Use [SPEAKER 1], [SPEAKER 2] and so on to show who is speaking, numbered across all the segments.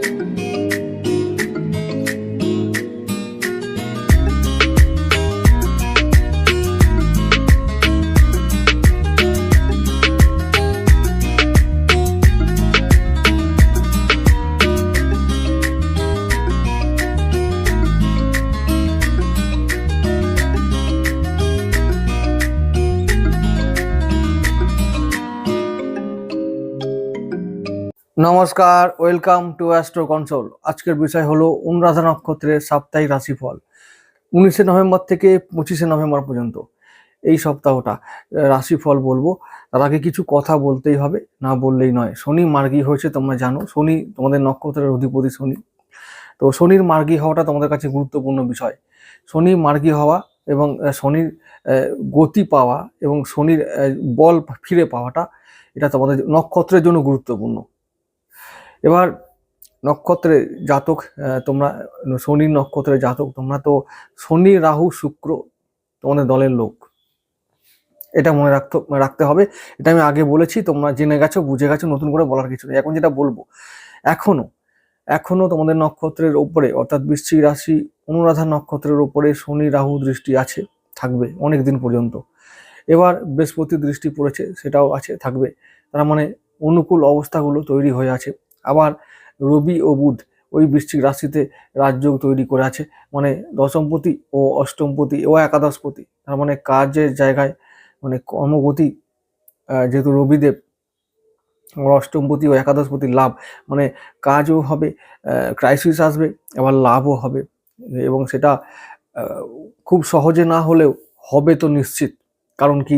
[SPEAKER 1] Thank you. নমস্কার, welcome to astro console. আজকের বিষয় হলো অনুরাধা নক্ষত্রের সাপ্তাহিক রাশিফল, উনিশে নভেম্বর থেকে পঁচিশে নভেম্বর পর্যন্ত। এই সপ্তাহটা রাশিফল বলব। তার আগে কিছু কথা বলতেই হবে, না বললেই নয়। শনি মার্গী হয়েছে তোমরা জানো। শনি তোমাদের নক্ষত্রের অধিপতি শনি। তো শনির মার্গী হওয়াটা তোমাদের কাছে গুরুত্বপূর্ণ বিষয়। শনি মার্গী হওয়া এবং শনির গতি পাওয়া এবং শনির বল ফিরে পাওয়াটা, এটা তোমাদের নক্ষত্রের জন্য গুরুত্বপূর্ণ। এবার নক্ষত্রে জাতক তোমরা শনির নক্ষত্রে জাতক, তোমরা তো শনি, রাহু, শুক্র তোমাদের দলের লোক। এটা মনে রাখতে রাখতে হবে। এটা আমি আগে বলেছি, তোমরা জেনে গেছো, বুঝে গেছো, নতুন করে বলার কিছু নেই। এখন যেটা বলব, এখনও এখনও তোমাদের নক্ষত্রের ওপরে, অর্থাৎ বৃশ্চিক রাশি অনুরাধা নক্ষত্রের ওপরে শনি, রাহু দৃষ্টি আছে, থাকবে অনেক দিন পর্যন্ত। এবার বৃহস্পতি দৃষ্টি পড়েছে, সেটাও আছে, থাকবে। তার মানে অনুকূল অবস্থাগুলো তৈরি হয়ে আছে। আবার রবি ও বুধ ওই বৃশ্চিক রাশিতে রাজযোগ তৈরি করে আছে মানে দশমপতি ও অষ্টমপতি ও একাদশপতি তার মানে কাজের জায়গায় মানে কর্মগতি যেহেতু রবিদেব অষ্টমপতি ও একাদশপতি লাভ মানে কাজও হবে ক্রাইসিস আসবে, আবার লাভও হবে। এবং সেটা খুব সহজে না হলেও হবে তো নিশ্চিত। কারণ কি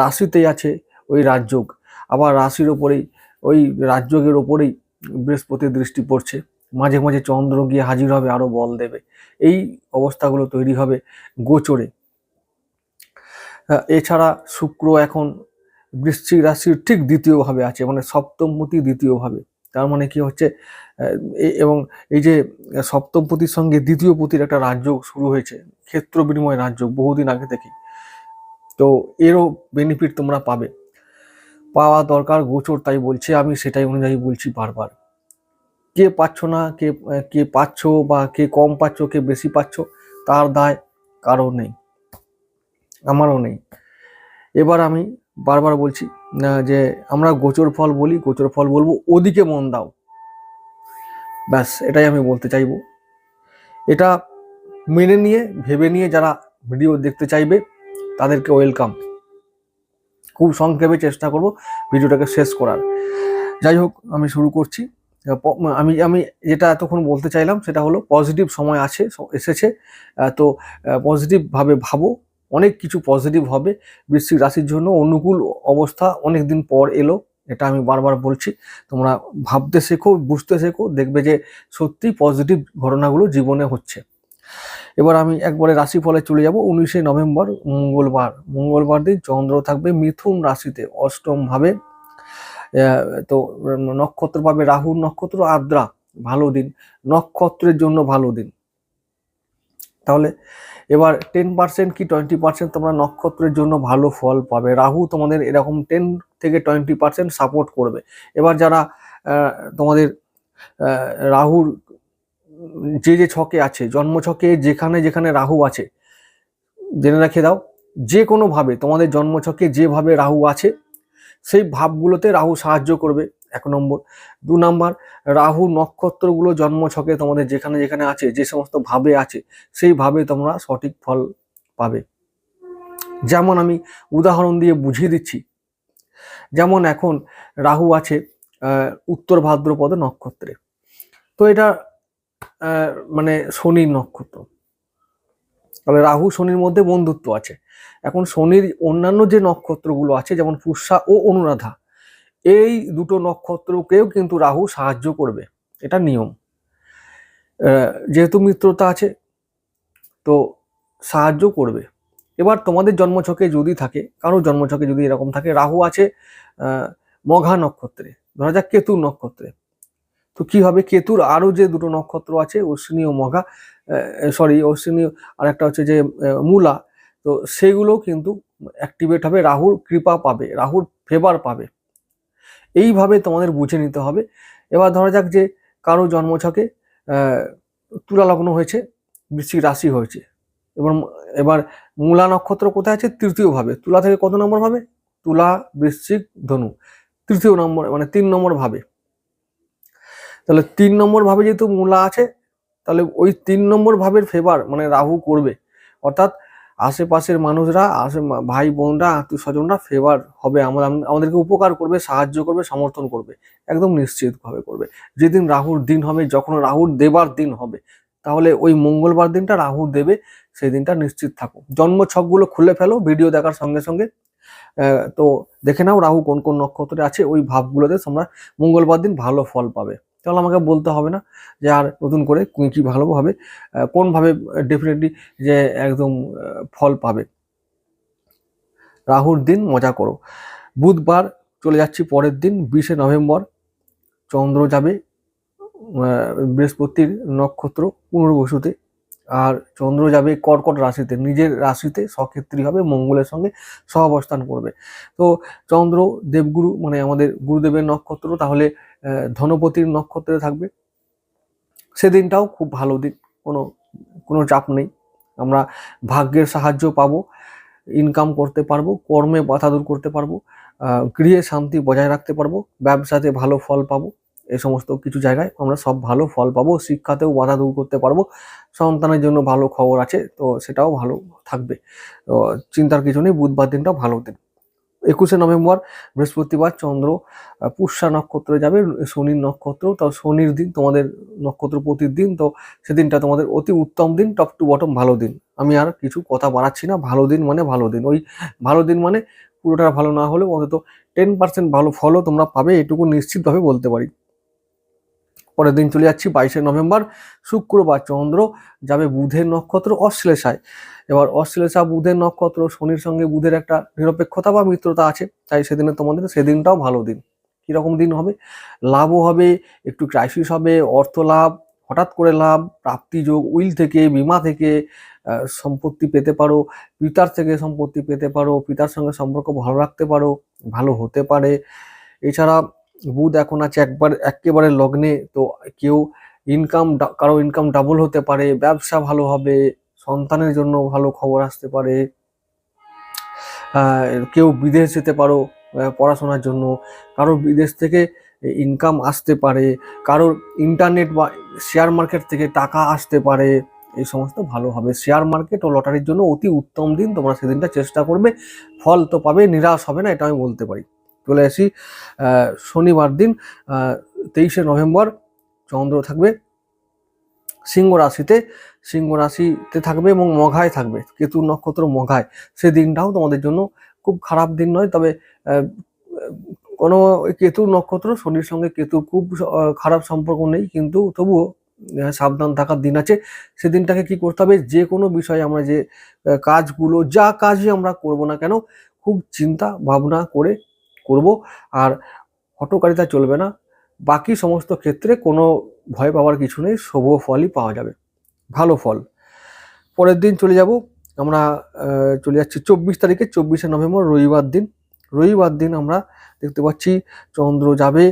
[SPEAKER 1] রাশিতেই আছে ওই রাজযোগ। আবার রাশির ওপরেই, ওই রাজযোগের ওপরেই বৃহস্পতির দৃষ্টি পড়ছে, মাঝে মাঝে চন্দ্র গিয়ে হাজির হবে, আরও বল দেবে। এই অবস্থাগুলো তৈরি হবে গোচরে। এছাড়া শুক্র এখন বৃশ্চিক রাশির ঠিক দ্বিতীয়ভাবে আছে মানে সপ্তমপতি দ্বিতীয়ভাবে। তার মানে কি হচ্ছে এবং এই যে সপ্তমপতির সঙ্গে দ্বিতীয় পতির একটা রাজ্য শুরু হয়েছে, ক্ষেত্র বিনিময় রাজ্য বহুদিন আগে থেকে তো এরও বেনিফিট তোমরা পাবে। পাওয়া দরকার, গোচর তাই বলছে, আমি সেটাই অনুযায়ী বলছি বারবার। কে পাচ্ছ না, কে কে পাচ্ছ বা কে কম পাচ্ছ, কে বেশি পাচ্ছ, তার দায় কারও নেই, আমারও নেই। এবার আমি বারবার বলছি যে আমরা গোচর ফল বলি, গোচর ফল বলব, ওদিকে মন দাও। ব্যাস, এটাই আমি বলতে চাইব। এটা মেনে নিয়ে, ভেবে নিয়ে যারা ভিডিও দেখতে চাইবে, তাদেরকে ওয়েলকাম খুব সংক্ষেপে চেষ্টা করব ভিডিওটাকে শেষ করার। যাই হোক, আমি শুরু করছি। আমি আমি যেটা এতক্ষণ বলতে চাইলাম সেটা হলো পজিটিভ সময় আছে এসেছে। তো পজিটিভভাবে ভাবো অনেক কিছু পজিটিভ হবে। বৃশ্চিক রাশির জন্য অনুকূল অবস্থা অনেক দিন পর এলো, এটা আমি বারবার বলছি। তোমরা ভাবতে শেখো, বুঝতে শেখো, দেখবে যে সত্যি পজিটিভ ঘটনাগুলো জীবনে হচ্ছে। এবার আমি একবারে রাশিফলে চলে যাব উনিশে নভেম্বর, মঙ্গলবার। মঙ্গলবার দিন চন্দ্র থাকবে মিথুন রাশিতে, অষ্টম ভাবে। তো নক্ষত্র পাবে রাহুর নক্ষত্র আদ্রা ভালো দিন। নক্ষত্রের জন্য ভালো দিন। তাহলে এবার টেন পার্সেন্ট কি টোয়েন্টি পার্সেন্ট তোমরা নক্ষত্রের জন্য ভালো ফল পাবে। রাহু তোমাদের এরকম টেন থেকে টোয়েন্টি পার্সেন্ট সাপোর্ট করবে। এবার যারা তোমাদের রাহুর যে যে ছকে আছে, জন্ম ছকে যেখানে যেখানে রাহু আছে, জেনে রেখে দাও, যে কোনো ভাবে তোমাদের জন্ম ছকে যেভাবে রাহু আছে, সেই ভাবগুলোতে রাহু সাহায্য করবে। এক নম্বর। দু নম্বর, রাহু নক্ষত্রগুলো জন্ম ছকে তোমাদের যেখানে যেখানে আছে, যে সমস্ত ভাবে আছে, সেই ভাবে তোমরা সঠিক ফল পাবে। যেমন আমি উদাহরণ দিয়ে বুঝিয়ে দিচ্ছি। যেমন এখন রাহু আছে উত্তর ভাদ্রপদ নক্ষত্রে। তো এটা মানে শনির নক্ষত্র। তাহলে রাহু শনির মধ্যে বন্ধুত্ব আছে। এখন শনির অন্যান্য যে নক্ষত্রগুলো আছে, যেমন পুষ্যা ও অনুরাধা, এই দুটো নক্ষত্রকেও কিন্তু রাহু সাহায্য করবে। এটা নিয়ম। যেহেতু মিত্রতা আছে, তো সাহায্য করবে। এবার তোমাদের জন্মছকে যদি থাকে, কারও জন্মছকে যদি এরকম থাকে, রাহু আছে মঘা নক্ষত্রে, ধরা যাক কেতুর নক্ষত্রে। তো কি হবে? কেতুর আরও যে দুটো নক্ষত্র আছে, অশ্বিনী ও মঘা সরি অশ্বিনী আর একটা হচ্ছে যে মূলা, তো সেগুলো কিন্তু অ্যাক্টিভেট হবে, রাহুর কৃপা পাবে, রাহুর ফেভার পাবে। এইভাবে তোমাদের বুঝে নিতে হবে। এবার ধরা যাক যে কারও জন্মছকে তুলা লগ্ন হয়েছে, বৃশ্চিক রাশি হয়েছে। এবার এবার মূলা নক্ষত্র কোথায় আছে? তৃতীয় ভাবে তুলা থেকে কত নম্বর ভাবে? তুলা, বৃশ্চিক, ধনু। তৃতীয় নম্বর মানে তিন নম্বর ভাবে। তাহলে তিন নম্বর ভাবে যেহেতু মূলা আছে, তাহলে ওই তিন নম্বর ভাবের ফেভার মানে রাহু করবে। অর্থাৎ আশেপাশের মানুষরা আশে ভাই বোনরা, আত্মীয় স্বজনরা ফেভার হবে আমরা আমাদেরকে উপকার করবে, সাহায্য করবে, সমর্থন করবে, একদম নিশ্চিতভাবে করবে। যেদিন রাহুর দিন হবে, যখন রাহুর দেবার দিন হবে, তাহলে ওই মঙ্গলবার দিনটা রাহু দেবে, সেই দিনটা নিশ্চিত থাকো জন্ম ছকগুলো খুলে ফেলো ভিডিও দেখার সঙ্গে সঙ্গে। তো দেখে নাও রাহু কোন কোন নক্ষত্রে আছে, ওই ভাবগুলোতে তোমরা মঙ্গলবার দিন ভালো ফল পাবে। তাহলে আমাকে বলতে হবে না যে আর নতুন করে কি হবে কোনভাবে ডেফিনেটলি যে একদম ফল পাবে। রাহুর দিন মজা করো। বুধবার চলে যাচ্ছি পরের দিন, বিশে নভেম্বর। চন্দ্র যাবে বৃহস্পতির নক্ষত্র পুনর্বসুতে। আর চন্দ্র যাবে কর্কট রাশিতে, নিজের রাশিতে সক্ষেত্রী হবে, মঙ্গলের সঙ্গে সহাবস্থান করবে। তো চন্দ্র, দেবগুরু মানে আমাদের গুরুদেবের নক্ষত্র, তাহলে ধনপতির নক্ষত্রে থাকবে। সেদিনটাও খুব ভালো দিন, কোনো কোনো চাপ নেই। আমরা ভাগ্যের সাহায্য পাবো ইনকাম করতে পারব, কর্মে বাধা দূর করতে পারব গৃহে শান্তি বজায় রাখতে পারব, ব্যবসাতে ভালো ফল পাবো। এই সমস্ত কিছু জায়গায় আমরা সব ভালো ফল পাবো, শিক্ষাতেও বাধা দূর করতে পারব, সন্তানের জন্য ভালো খবর আছে, তো সেটাও ভালো থাকবে। চিন্তার কিছু নেই, বুধবার দিনটাও ভালো দিন। একুশে নভেম্বর, বৃহস্পতিবার চন্দ্র পুষ্যা নক্ষত্রে যাবে, শনির নক্ষত্র, তো শনির দিন তোমাদের নক্ষত্র প্রতির দিন তো সেদিনটা তোমাদের অতি উত্তম দিন, টপ টু বটম ভালো দিন। আমি আর কিছু কথা বাড়াচ্ছি না, ভালো দিন মানে ভালো দিন। ওই ভালো দিন মানে পুরোটা ভালো না হলেও অন্তত টেন পার্সেন্ট ভালো ফলও তোমরা পাবে, এটুকু নিশ্চিতভাবে বলতে পারি। পরের দিন চলে যাচ্ছি বাইশে নভেম্বর শুক্রবার চন্দ্র যাবে বুধের নক্ষত্র অশ্লেষায়। এবার অশ্লেষা, বুধের নক্ষত্র শনির সঙ্গে বুধের একটা নিরপেক্ষতা বা মিত্রতা আছে, তাই সেদিনে তোমাদের সেদিনটাও ভালো দিন। কীরকম দিন হবে? লাভও হবে, একটু ক্রাইসিস হবে, অর্থ লাভ, হঠাৎ করে লাভ, প্রাপ্তি যোগ, উইল থেকে, বিমা থেকে সম্পত্তি পেতে পারো, পিতার থেকে সম্পত্তি পেতে পারো, পিতার সঙ্গে সম্পর্ক ভালো রাখতে পারো, ভালো হতে পারে। এছাড়া বুধ এখন আছে একবার, একেবারে লগ্নে, তো কেউ ইনকাম কারও ইনকাম ডাবল হতে পারে, ব্যবসা ভালো হবে, সন্তানের জন্য ভালো খবর আসতে পারে কেউ বিদেশ যেতে পারো পড়াশোনার জন্য, কারও বিদেশ থেকে ইনকাম আসতে পারে, কারোর ইন্টারনেট বা শেয়ার মার্কেট থেকে টাকা আসতে পারে, এই সমস্ত ভালো হবে। শেয়ার মার্কেট ও লটারির জন্য অতি উত্তম দিন, তোমরা সেদিনটা চেষ্টা করবে, ফল তো পাবে, নিরাশ হবে না, এটা আমি বলতে পারি। চলে আসি শনিবার দিন তেইশে নভেম্বর, চন্দ্র থাকবে, সিংহ রাশিতে সিংহ রাশিতে থাকবে এবং মঘায় থাকবে, কেতু নক্ষত্র মঘায়। সে দিনটাও তোমাদের জন্য খুব খারাপ দিন নয়, তবে কোনো কেতু নক্ষত্র, শনির সঙ্গে কেতু খুব খারাপ সম্পর্ক নেই, কিন্তু তবুও সাবধান থাকার দিন আছে। সেদিনটাকে কি করতে হবে? যে কোনো বিষয়ে আমরা যে কাজগুলো, যা কাজই আমরা করব না কেন, খুব চিন্তা ভাবনা করে করব আর হটকারিতা চলবে না। বাকি সমস্ত ক্ষেত্রে কোনো ভয় পাওয়ার কিছু নেই, শুভ ফলই পাওয়া যাবে। ভালো ফল। পরের দিন চলে যাব। আমরা চলে যাচ্ছি চব্বিশ তারিখে, চব্বিশে নভেম্বর, রবিবার দিন। রবিবার দিন আমরা দেখতে পাচ্ছি চন্দ্র যাবে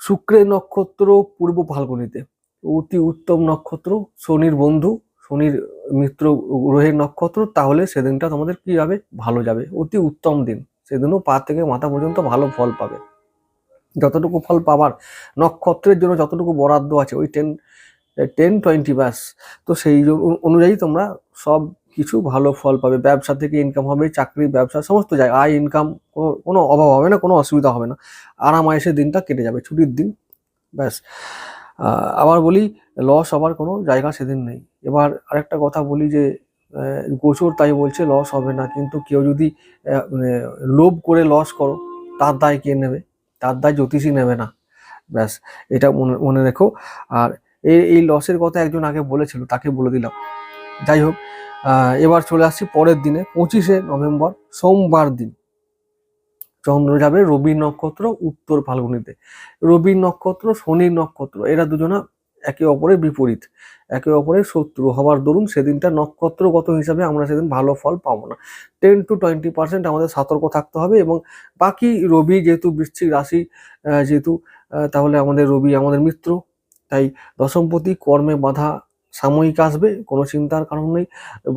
[SPEAKER 1] শুক্রের নক্ষত্র পূর্ব ফাল্গুনিতে। অতি উত্তম নক্ষত্র, শনির বন্ধু, শনির মিত্র গ্রহের নক্ষত্র, তাহলে সেদিনটা তোমাদের কি যাবে? ভালো যাবে। অতি উত্তম দিন। সেদিনও পা থেকে মাথা পর্যন্ত ভালো ফল পাবে। যতটুকু ফল পাবার নক্ষত্রের জন্য যতটুকু বরাদ্দ আছে, ওই টেন টেন টোয়েন্টি ব্যাস। তো সেই অনুযায়ী তোমরা সব কিছু ভালো ফল পাবে। ব্যবসা থেকে ইনকাম হবে, চাকরি, ব্যবসা, সমস্ত জায়গায় আয় ইনকাম কোনো কোনো অভাব হবে না, কোনো অসুবিধা হবে না। আরাম দিনটা কেটে যাবে, ছুটির দিন। ব্যাস। আবার বলি লস হবার কোনো জায়গা সেদিন নেই। এবার আরেকটা কথা বলি যে গোচর তাই বলছে লস হবে না। কিন্তু কেউ যদি মানে লোভ করে লস করো, তার দায় কে নেবে? তার দায় জ্যোতিষী নেবে না। ব্যাস, এটা মনে মনে রেখো। আর এই এই লসের কথা একজন আগে বলেছিল, তাকে বলে দিলাম। যাই হোক এবার চলে আসছি পরের দিনে, পঁচিশে নভেম্বর, সোমবার দিন। চন্দ্র যাবে রবি নক্ষত্র, উত্তর ফাল্গুনিতে। রবি নক্ষত্র শনির নক্ষত্র, এরা দুজনা একে অপরের বিপরীত, একে অপরের শত্রু। হওয়ার দরুন সেদিনটা নক্ষত্রগত হিসাবে আমরা সেদিন ভালো ফল পাবো না। টেন টু টোয়েন্টি পার্সেন্ট আমাদের সতর্ক থাকতে হবে এবং বাকি রবি যেহেতু বৃশ্চিক রাশি যেহেতু তাহলে আমাদের রবি আমাদের মিত্র। তাই দশমপতি কর্মে বাধা সাময়িক আসবে, কোনো চিন্তার কারণ নেই।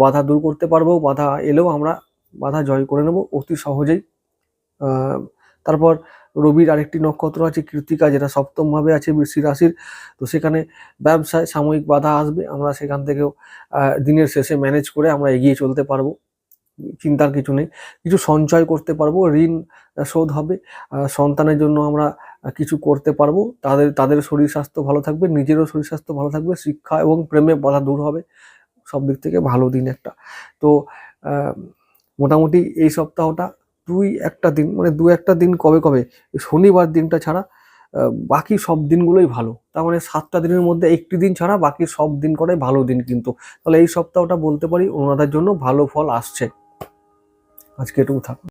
[SPEAKER 1] বাধা দূর করতে পারব, বাধা এলেও আমরা বাধা জয় করে নেব অতি সহজেই। তারপর রবির আরেকটি নক্ষত্র আছে কৃত্তিকা, যেটা সপ্তমভাবে আছে বৃশ্চিক রাশির। তো সেখানে ব্যবসায় সাময়িক বাধা আসবে। আমরা সেখান থেকেও দিনের শেষে ম্যানেজ করে আমরা এগিয়ে চলতে পারব। চিন্তার কিছু নেই। কিছু সঞ্চয় করতে পারব, ঋণ শোধ হবে। সন্তানের জন্য আমরা কিছু করতে পারব। তাদের তাদের শরীর স্বাস্থ্য ভালো থাকবে, নিজেরও শরীর স্বাস্থ্য ভালো থাকবে, শিক্ষা এবং প্রেমে বাধা দূর হবে। সব দিক থেকে ভালো দিন একটা। তো মোটামুটি এই সপ্তাহটা দুই একটা দিন মানে দু একটা দিন কবে কবে শনিবার দিনটা ছাড়া বাকি সব দিনগুলোই ভালো। তার মানে সাতটা দিনের মধ্যে একটি দিন ছাড়া বাকি সব দিন করে ভালো দিন কিন্তু। তাহলে এই সপ্তাহটা বলতে পারি ওনাদের জন্য ভালো ফল আসছে। আজকে এটুকু থাক।